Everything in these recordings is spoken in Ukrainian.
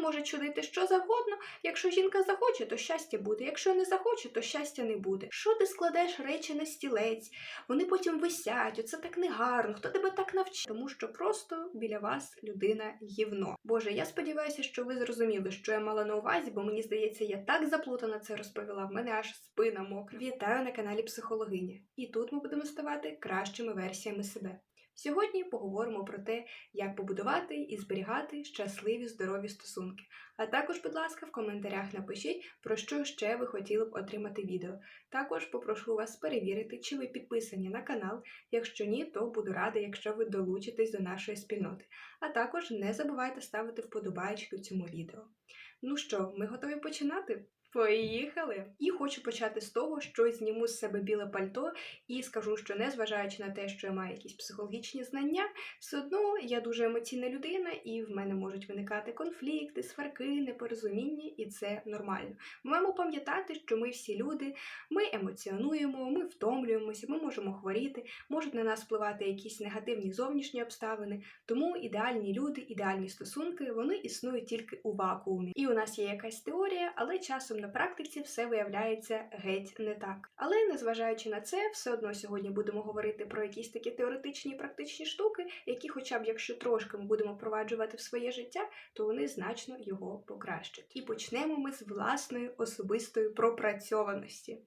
може чудити що завгодно. Якщо жінка захоче, то щастя буде. Якщо не захоче, то щастя не буде. Що ти складеш речі на стілець? Вони потім висять. Оце так негарно. Хто тебе так навчив? Тому що просто біля вас людина гівно. Боже, я сподіваюся, що ви зрозуміли, що я мала на увазі, бо мені здається, я так заплутано це розповіла. В мене аж спина мокра. Вітаю на каналі Психологиня. І тут ми будемо ставати кращими версіями себе. Сьогодні поговоримо про те, як побудувати і зберігати щасливі здорові стосунки. А також, будь ласка, в коментарях напишіть, про що ще ви хотіли б отримати відео. Також попрошу вас перевірити, чи ви підписані на канал. Якщо ні, то буду рада, якщо ви долучитесь до нашої спільноти. А також не забувайте ставити вподобайки цьому відео. Ну що, ми готові починати? Поїхали! І хочу почати з того, що зніму з себе біле пальто і скажу, що незважаючи на те, що я маю якісь психологічні знання, все одно я дуже емоційна людина, і в мене можуть виникати конфлікти, сварки, непорозуміння, і це нормально. Ми маємо пам'ятати, що ми всі люди, ми емоціонуємо, ми втомлюємося, ми можемо хворіти, можуть на нас впливати якісь негативні зовнішні обставини. Тому ідеальні люди, ідеальні стосунки, вони існують тільки у вакуумі. І у нас є якась теорія, але часом на практиці все виявляється геть не так. Але незважаючи на це, все одно сьогодні будемо говорити про якісь такі теоретичні і практичні штуки, які, хоча б якщо трошки ми будемо впроваджувати в своє життя, то вони значно його покращать. І почнемо ми з власної особистої пропрацьованості.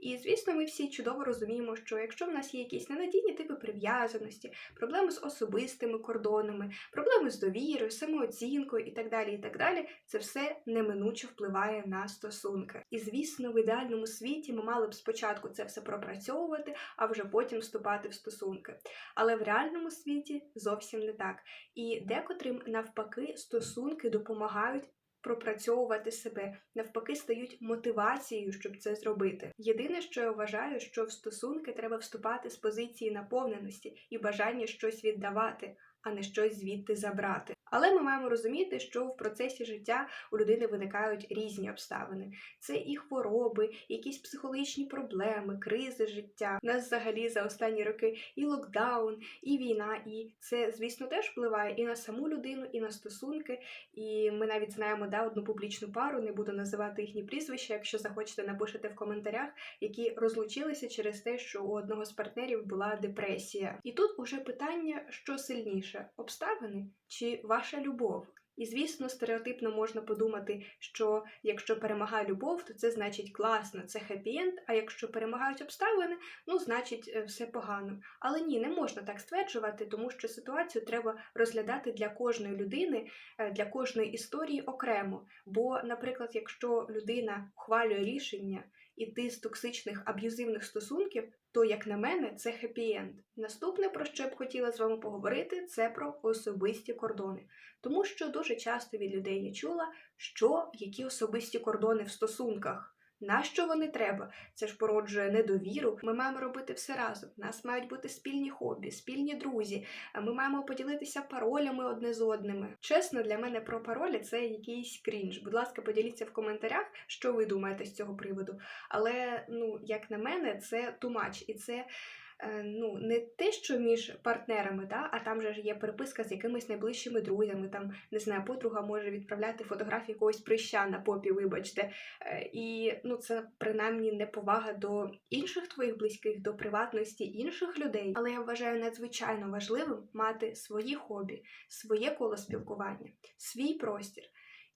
І звісно, ми всі чудово розуміємо, що якщо в нас є якісь ненадійні типи прив'язаності, проблеми з особистими кордонами, проблеми з довірою, самооцінкою і так далі, і так далі, це все неминуче впливає на стосунки. І звісно, в ідеальному світі ми мали б спочатку це все пропрацьовувати, а вже потім вступати в стосунки. Але в реальному світі зовсім не так. І декотрим навпаки стосунки допомагають пропрацьовувати себе, навпаки, стають мотивацією, щоб це зробити. Єдине, що я вважаю, що в стосунки треба вступати з позиції наповненості і бажання щось віддавати, а не щось звідти забрати. Але ми маємо розуміти, що в процесі життя у людини виникають різні обставини. Це і хвороби, і якісь психологічні проблеми, кризи життя. У нас взагалі за останні роки і локдаун, і війна, і це, звісно, теж впливає і на саму людину, і на стосунки. І ми навіть знаємо да, одну публічну пару, не буду називати їхні прізвища. Якщо захочете, напишете в коментарях, які розлучилися через те, що у одного з партнерів була депресія. І тут уже питання, що сильніше обставини чи ваша любов. І, звісно, стереотипно можна подумати, що якщо перемагає любов, то це значить класно, це хеппі-енд, а якщо перемагають обставини, ну значить е, все погано. Але ні, не можна так стверджувати, тому що ситуацію треба розглядати для кожної людини, е, для кожної історії окремо. Бо, наприклад, якщо людина ухвалює рішення іти з токсичних аб'юзивних стосунків, то, як на мене, це хеппі-енд. Наступне, про що я б хотіла з вами поговорити, це про особисті кордони. Тому що дуже часто від людей я чула, що які особисті кордони в стосунках. Нащо вони треба? Це ж породжує недовіру. Ми маємо робити все разом. Нас мають бути спільні хобі, спільні друзі. Ми маємо поділитися паролями одне з одними. Чесно, для мене про паролі це якийсь крінж. Будь ласка, поділіться в коментарях, що ви думаєте з цього приводу. Але ну, як на мене, це тумач, і це ну, не те, що між партнерами, да, а там же ж є переписка з якимись найближчими друзями. Там не знаю, подруга може відправляти фотографії якогось прища на попі, вибачте. Е, І ну, це принаймні неповага до інших твоїх близьких, до приватності інших людей. Але я вважаю надзвичайно важливим мати свої хобі, своє коло спілкування, свій простір.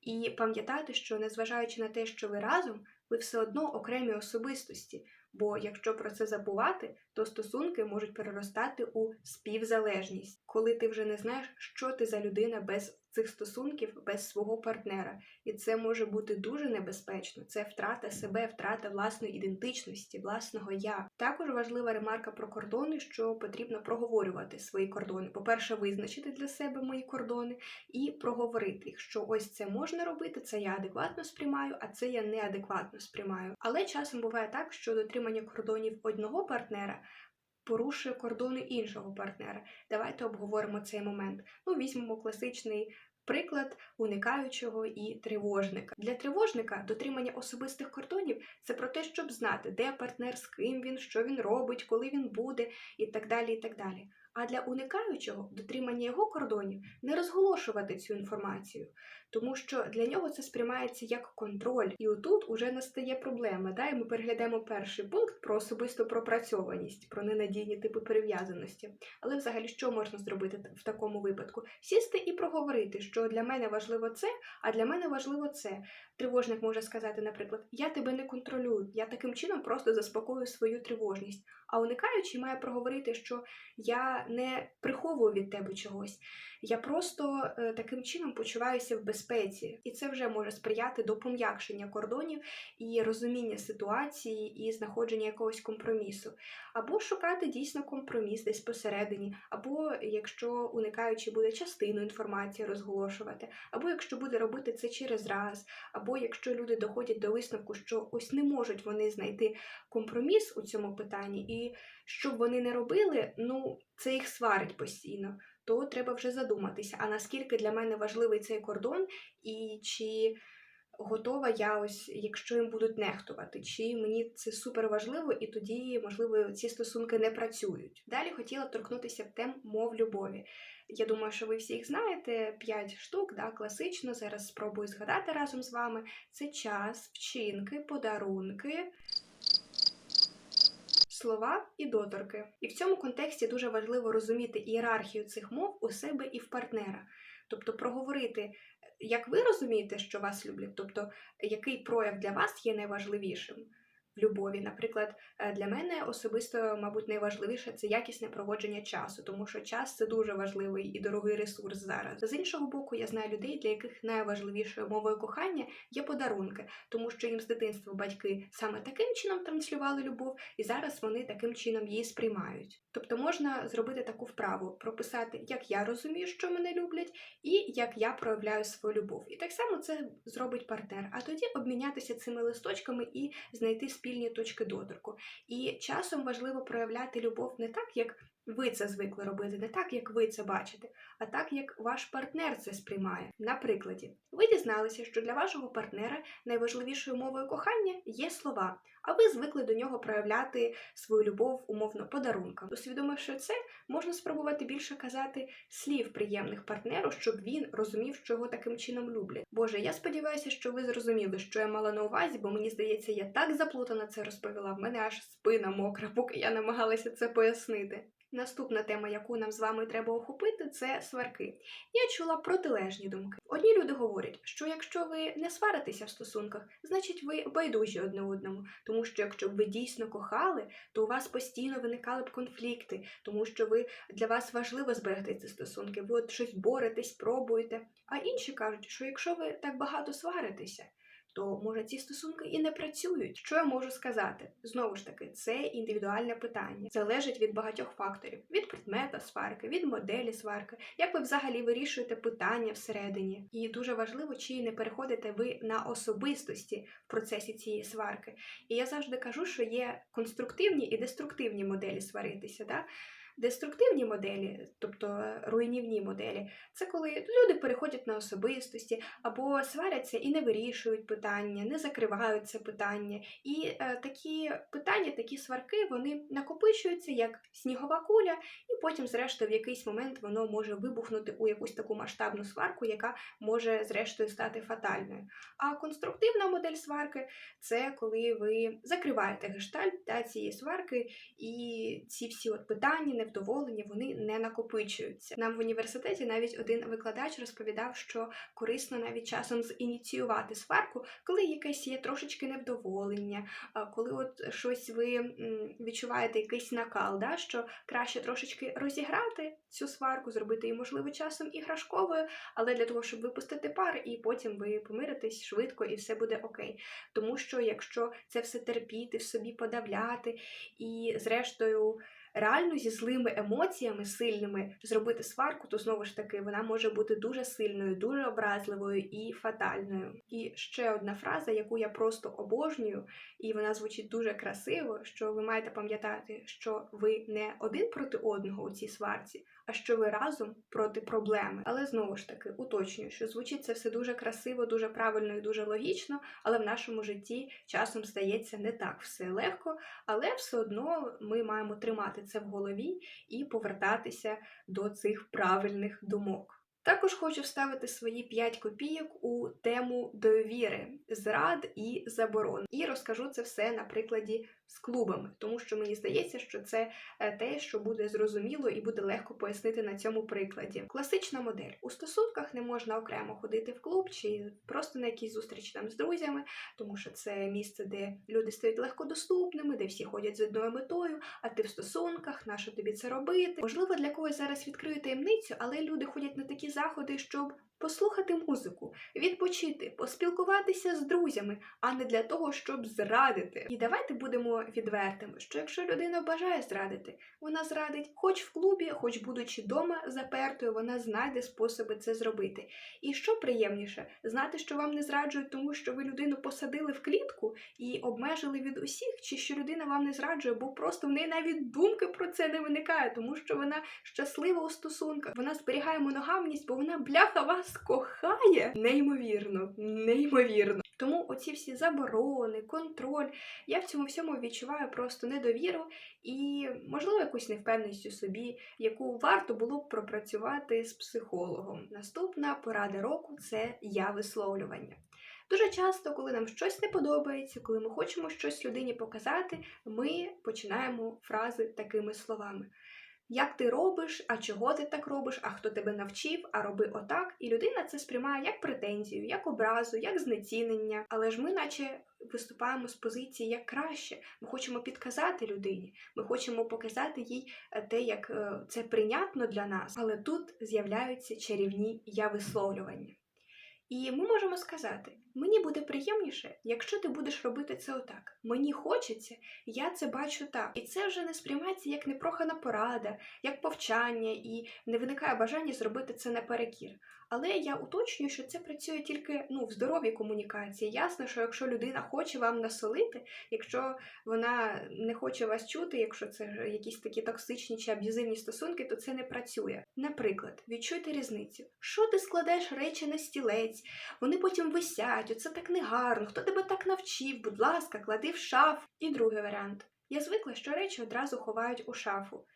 І пам'ятати, що незважаючи на те, що ви разом, ви все одно окремі особистості. Бо якщо про це забувати, то стосунки можуть переростати у співзалежність, коли ти вже не знаєш, що ти за людина без цих стосунків, без свого партнера. І це може бути дуже небезпечно. Це втрата себе, втрата власної ідентичності, власного я. Також важлива ремарка про кордони, що потрібно проговорювати свої кордони. По-перше, визначити для себе мої кордони і проговорити їх, що ось це можна робити, це я адекватно сприймаю, а це я неадекватно сприймаю. Але часом буває так, що дотримання кордонів одного партнера. Порушує кордони іншого партнера. Давайте обговоримо цей момент. Ну, візьмемо класичний приклад уникаючого і тривожника. Для тривожника дотримання особистих кордонів це про те, щоб знати, де партнер, з ким він, що він робить, коли він буде, і так далі. і так далі. А для уникаючого дотримання його кордонів не розголошувати цю інформацію, тому що для нього це сприймається як контроль. І отут уже настає проблема. Да? І ми переглядаємо перший пункт про особисту пропрацьованість, про ненадійні типи перев'язаності. Але взагалі, що можна зробити в такому випадку? Сісти і проговорити, що для мене важливо це, а для мене важливо це. Тривожник може сказати, наприклад, я тебе не контролюю, я таким чином просто заспокою свою тривожність. А уникаючий має проговорити, що я не приховую від тебе чогось, я просто е, таким чином почуваюся в безпеці, і це вже може сприяти до пом'якшення кордонів і розуміння ситуації і знаходження якогось компромісу. Або шукати дійсно компроміс десь посередині, або якщо уникаючи буде частину інформації розголошувати, або якщо буде робити це через раз, або якщо люди доходять до висновку, що ось не можуть вони знайти компроміс у цьому питанні, і щоб вони не робили, ну це їх сварить постійно. То треба вже задуматися, а наскільки для мене важливий цей кордон, і чи готова я ось, якщо їм будуть нехтувати, чи мені це супер важливо, і тоді, можливо, ці стосунки не працюють. Далі хотіла торкнутися тем мов любові. Я думаю, що ви всі їх знаєте, 5 штук, да, класично. Зараз спробую згадати разом з вами. Це час, вчинки, подарунки. Слова і доторки. І в цьому контексті дуже важливо розуміти ієрархію цих мов у себе і в партнера. Тобто проговорити, як ви розумієте, що вас люблять, тобто який прояв для вас є найважливішим любові. Наприклад, е, для мене особисто, мабуть, найважливіше це якісне проводження часу, тому що час це дуже важливий і дорогий ресурс зараз. З іншого боку, я знаю людей, для яких найважливішою мовою кохання є подарунки, тому що їм з дитинства батьки саме таким чином транслювали любов, і зараз вони таким чином її сприймають. Тобто можна зробити таку вправу, прописати, як я розумію, що мене люблять, і як я проявляю свою любов. І так само це зробить партнер. А тоді обмінятися цими листочками і знайти спільні точки доторку. І часом важливо проявляти любов не так, як ви це звикли робити, не так, як ви це бачите, а так, як ваш партнер це сприймає. На прикладі, ви дізналися, що для вашого партнера найважливішою мовою кохання є слова, а ви звикли до нього проявляти свою любов умовно подарунком. Усвідомивши це, можна спробувати більше казати слів приємних партнеру, щоб він розумів, що його таким чином люблять. Боже, я сподіваюся, що ви зрозуміли, що я мала на увазі, бо мені здається, я так заплутано це розповіла. В мене аж спина мокра, поки я намагалася це пояснити. Наступна тема, яку нам з вами треба охопити, це сварки. Я чула протилежні думки. Одні люди говорять, що якщо ви не сваритеся в стосунках, значить ви байдужі одне одному, тому що якщо б ви дійсно кохали, то у вас постійно виникали б конфлікти, тому що ви для вас важливо зберегти ці стосунки. Ви от щось боретесь, пробуєте. А інші кажуть, що якщо ви так багато сваритеся, то може ці стосунки і не працюють. Що я можу сказати? Знову ж таки, це індивідуальне питання, залежить від багатьох факторів: від предмета сварки, від моделі сварки, як ви взагалі вирішуєте питання всередині. І дуже важливо, чи не переходите ви на особистості в процесі цієї сварки. І я завжди кажу, що є конструктивні і деструктивні моделі сваритися. Да? Деструктивні моделі, тобто руйнівні моделі, це коли люди переходять на особистості або сваряться і не вирішують питання, не закривають це питання. І е, такі питання, такі сварки, вони накопичуються як снігова куля, і потім, зрештою, в якийсь момент воно може вибухнути у якусь таку масштабну сварку, яка може, зрештою, стати фатальною. А конструктивна модель сварки це коли ви закриваєте гештальт та цієї сварки, і ці всі от питання, невдоволення, вони не накопичуються. Нам в університеті навіть один викладач розповідав, що корисно навіть часом зініціювати сварку, коли якесь є трошечки невдоволення, коли от щось ви відчуваєте якийсь накал, да, що краще трошечки розіграти цю сварку, зробити її, можливо, часом іграшковою, але для того, щоб випустити пар, і потім ви помиритесь швидко і все буде окей. Тому що якщо це все терпіти, в собі подавляти, і зрештою. Реально зі злими емоціями сильними зробити сварку, то знову ж таки вона може бути дуже сильною, дуже образливою і фатальною. І ще одна фраза, яку я просто обожнюю, і вона звучить дуже красиво, що ви маєте пам'ятати, що ви не один проти одного у цій сварці, а що ви разом проти проблеми. Але знову ж таки уточнюю, що звучить це все дуже красиво, дуже правильно і дуже логічно, але в нашому житті часом стається не так все легко, але все одно ми маємо тримати це в голові і повертатися до цих правильних думок. Також хочу вставити свої 5 копійок у тему довіри, зрад і заборон. І розкажу це все на прикладі з клубами, тому що мені здається, що це е, те, що буде зрозуміло і буде легко пояснити на цьому прикладі. Класична модель у стосунках не можна окремо ходити в клуб чи просто на якісь зустрічі там з друзями, тому що це місце, де люди стають легкодоступними, де всі ходять з одною метою, а ти в стосунках, на що тобі це робити? Можливо, для когось зараз відкрию таємницю, але люди ходять на такі заходи, щоб послухати музику, відпочити, поспілкуватися з друзями, а не для того, щоб зрадити. І давайте будемо відвертими, що якщо людина бажає зрадити, вона зрадить хоч в клубі, хоч будучи вдома запертою, вона знайде способи це зробити. І що приємніше, знати, що вам не зраджують, тому що ви людину посадили в клітку і обмежили від усіх, чи що людина вам не зраджує, бо просто в неї навіть думки про це не виникає, тому що вона щаслива у стосунках, вона зберігає моногамність, бо вона бляха вас кохає. Неймовірно, неймовірно. Тому оці всі заборони, контроль, я в цьому всьому відчуваю просто недовіру і, можливо, якусь невпевненість у собі, яку варто було б пропрацювати з психологом. Наступна порада року це я висловлювання. Дуже часто, коли нам щось не подобається, коли ми хочемо щось людині показати, ми починаємо фрази такими словами. Як ти робиш, а чого ти так робиш, а хто тебе навчив, а роби отак. І людина це сприймає як претензію, як образу, як знецінення. Але ж ми, наче, виступаємо з позиції як краще. Ми хочемо підказати людині, ми хочемо показати їй е, те, як е, це прийнятно для нас. Але тут з'являються чарівні я висловлювання. І ми можемо сказати: мені буде приємніше, якщо ти будеш робити це отак. Мені хочеться, я це бачу так. І це вже не сприймається як непрохана порада, як повчання, і не виникає бажання зробити це наперекір. Але я уточнюю, що це працює тільки ну, в здоровій комунікації. Ясно, що якщо людина хоче вам насолити, якщо вона не хоче вас чути, якщо це якісь такі токсичні чи аб'юзивні стосунки, то це не працює. Наприклад, відчуйте різницю. Що ти складеш речі на стілець, вони потім висять, оце так негарно, хто тебе так навчив, будь ласка, клади в шаф. І другий варіант. Я звикла, що речі одразу ховають у шафу.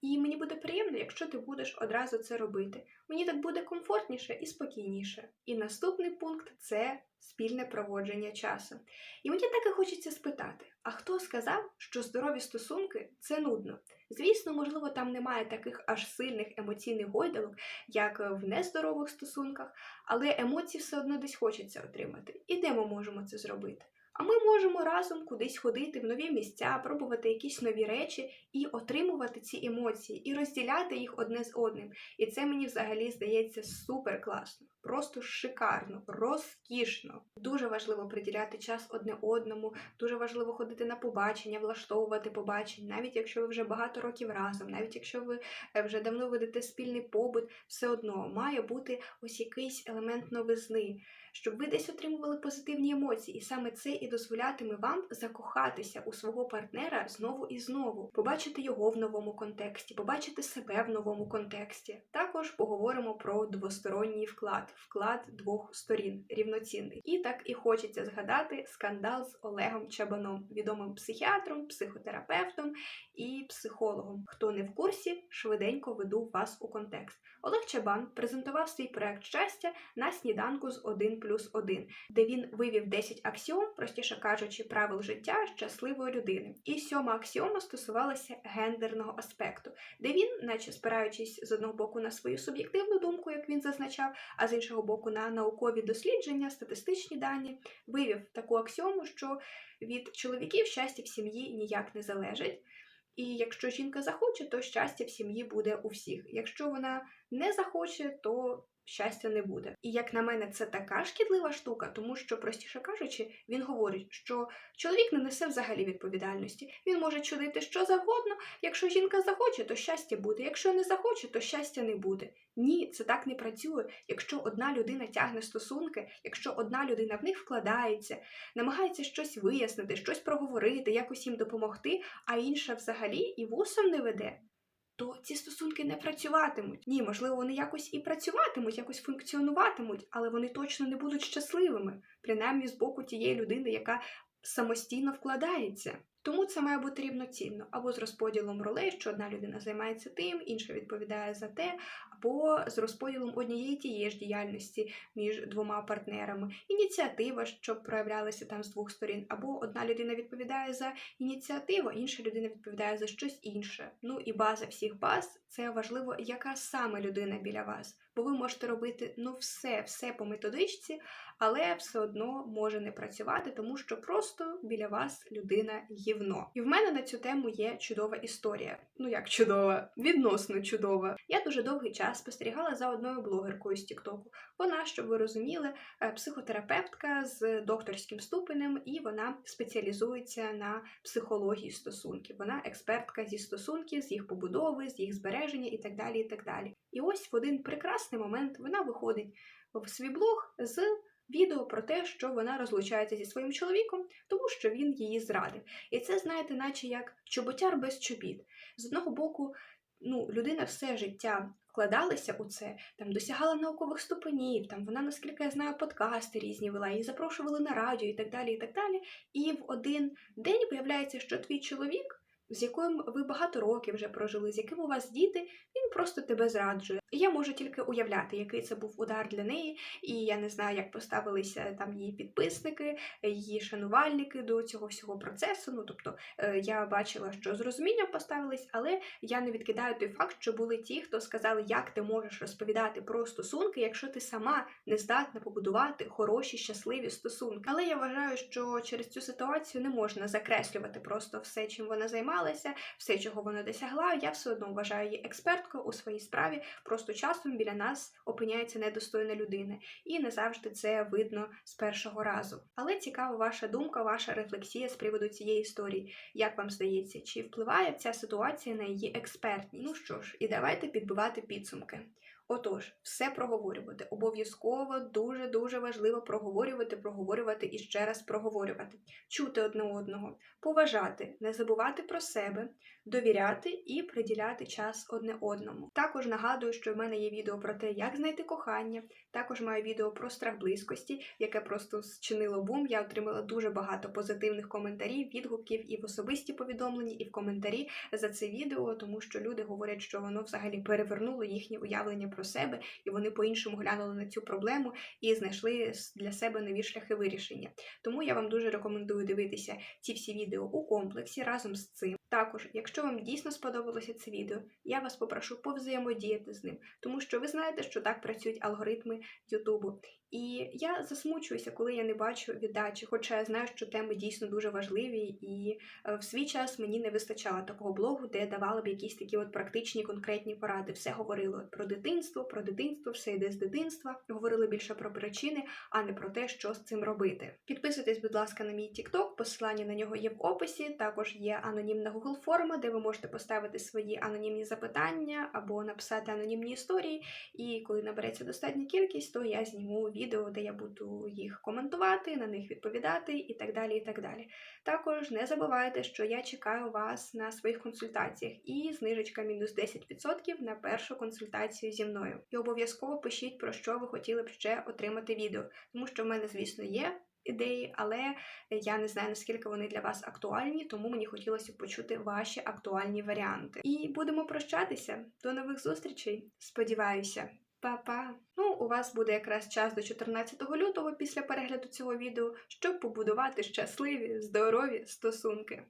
І мені буде приємно, якщо ти будеш одразу це робити. Мені так буде комфортніше і спокійніше. І наступний пункт це спільне проводження часу. І мені так і хочеться спитати: а хто сказав, що здорові стосунки це нудно? Звісно, можливо, там немає таких аж сильних емоційних гойдалок, як в нездорових стосунках, але емоції все одно десь хочеться отримати. І де ми можемо це зробити? А ми можемо разом кудись ходити в нові місця, пробувати якісь нові речі і отримувати ці емоції, і розділяти їх одне з одним. І це мені взагалі здається супер класно, просто шикарно, розкішно. Дуже важливо приділяти час одне одному, дуже важливо ходити на побачення, влаштовувати побачення, навіть якщо ви вже багато років разом, навіть якщо ви е, вже давно ведете спільний побут, все одно має бути ось якийсь елемент новизни щоб ви десь отримували позитивні емоції, і саме це і дозволятиме вам закохатися у свого партнера знову і знову, побачити його в новому контексті, побачити себе в новому контексті. Також поговоримо про двосторонній вклад, вклад двох сторін, рівноцінний. І так і хочеться згадати скандал з Олегом Чабаном, відомим психіатром, психотерапевтом і психологом. Хто не в курсі, швиденько веду вас у контекст. Олег Чабан презентував свій проект щастя на сніданку з 1 плюс 1, де він вивів 10 аксіом, простіше кажучи, правил життя щасливої людини. І сьома аксіома стосувалася гендерного аспекту, де він, наче спираючись з одного боку на свою суб'єктивну думку, як він зазначав, а з іншого боку на наукові дослідження, статистичні дані, вивів таку аксіому, що від чоловіків щастя в сім'ї ніяк не залежить. І якщо жінка захоче, то щастя в сім'ї буде у всіх. Якщо вона не захоче, то щастя не буде. І як на мене, це така шкідлива штука, тому що, простіше кажучи, він говорить, що чоловік не несе взагалі відповідальності. Він може чудити що завгодно. Якщо жінка захоче, то щастя буде. Якщо не захоче, то щастя не буде. Ні, це так не працює. Якщо одна людина тягне стосунки, якщо одна людина в них вкладається, намагається щось вияснити, щось проговорити, якось їм допомогти, а інша взагалі і вусом не веде то ці стосунки не працюватимуть. Ні, можливо, вони якось і працюватимуть, якось функціонуватимуть, але вони точно не будуть щасливими, принаймні з боку тієї людини, яка самостійно вкладається. Тому це має бути рівноцінно або з розподілом ролей, що одна людина займається тим, інша відповідає за те, або з розподілом однієї тієї ж діяльності між двома партнерами. Ініціатива, щоб проявлялася там з двох сторін, або одна людина відповідає за ініціативу, інша людина відповідає за щось інше. Ну і база всіх баз це важливо, яка саме людина біля вас. Бо ви можете робити ну все, все по методичці, але все одно може не працювати, тому що просто біля вас людина гівно. І в мене на цю тему є чудова історія. Ну як чудова, відносно чудова. Я дуже довгий час спостерігала за одною блогеркою з Тіктоку. Вона, щоб ви розуміли, е, психотерапевтка з докторським ступенем, і вона спеціалізується на психології стосунків. Вона експертка зі стосунків, з їх побудови, з їх збереження і так далі. І так далі. І ось в один прекрасний момент вона виходить в свій блог з відео про те, що вона розлучається зі своїм чоловіком, тому що він її зрадив. І це, знаєте, наче як чоботяр без чобіт. З одного боку, ну, людина все життя вкладалася у це, там досягала наукових ступенів, там вона, наскільки я знаю, подкасти різні вела, її запрошували на радіо і так далі. І так далі. І в один день виявляється, що твій чоловік. З яким ви багато років вже прожили, з яким у вас діти, він просто тебе зраджує. І я можу тільки уявляти, який це був удар для неї, і я не знаю, як поставилися там її підписники, її шанувальники до цього всього процесу. Ну тобто е, я бачила, що з розумінням поставились, але я не відкидаю той факт, що були ті, хто сказали, як ти можеш розповідати про стосунки, якщо ти сама не здатна побудувати хороші, щасливі стосунки. Але я вважаю, що через цю ситуацію не можна закреслювати просто все, чим вона займалася, все, чого вона досягла. Я все одно вважаю її експерткою у своїй справі. Просто часом біля нас опиняється недостойна людина, і не завжди це видно з першого разу. Але цікава ваша думка, ваша рефлексія з приводу цієї історії. Як вам здається, чи впливає ця ситуація на її експертність? Ну що ж, і давайте підбивати підсумки. Отож, все проговорювати. Обов'язково дуже дуже важливо проговорювати, проговорювати і ще раз проговорювати, чути одне одного, поважати, не забувати про себе, довіряти і приділяти час одне одному. Також нагадую, що в мене є відео про те, як знайти кохання. Також маю відео про страх близькості, яке просто зчинило бум. Я отримала дуже багато позитивних коментарів, відгуків і в особисті повідомлення, і в коментарі за це відео, тому що люди говорять, що воно взагалі перевернуло їхнє уявлення про себе, і вони по-іншому глянули на цю проблему і знайшли для себе нові шляхи вирішення. Тому я вам дуже рекомендую дивитися ці всі відео у комплексі разом з цим. Також, якщо вам дійсно сподобалося це відео, я вас попрошу повзаємодіяти з ним, тому що ви знаєте, що так працюють алгоритми Ютубу. І я засмучуюся, коли я не бачу віддачі, хоча я знаю, що теми дійсно дуже важливі, і е, в свій час мені не вистачало такого блогу, де давали б якісь такі от практичні конкретні поради. Все говорило про дитинство, про дитинство, все йде з дитинства. Говорили більше про причини, а не про те, що з цим робити. Підписуйтесь, будь ласка, на мій TikTok, посилання на нього є в описі. Також є анонімна Google форма, де ви можете поставити свої анонімні запитання або написати анонімні історії. І коли набереться достатня кількість, то я зніму відео, де я буду їх коментувати, на них відповідати і так далі. і так далі. Також не забувайте, що я чекаю вас на своїх консультаціях і знижечка мінус 10% на першу консультацію зі мною. І обов'язково пишіть, про що ви хотіли б ще отримати відео, тому що в мене, звісно, є. Ідеї, але я не знаю наскільки вони для вас актуальні, тому мені хотілося б почути ваші актуальні варіанти. І будемо прощатися. До нових зустрічей. Сподіваюся, Па-па! Ну, у вас буде якраз час до 14 лютого після перегляду цього відео, щоб побудувати щасливі, здорові стосунки.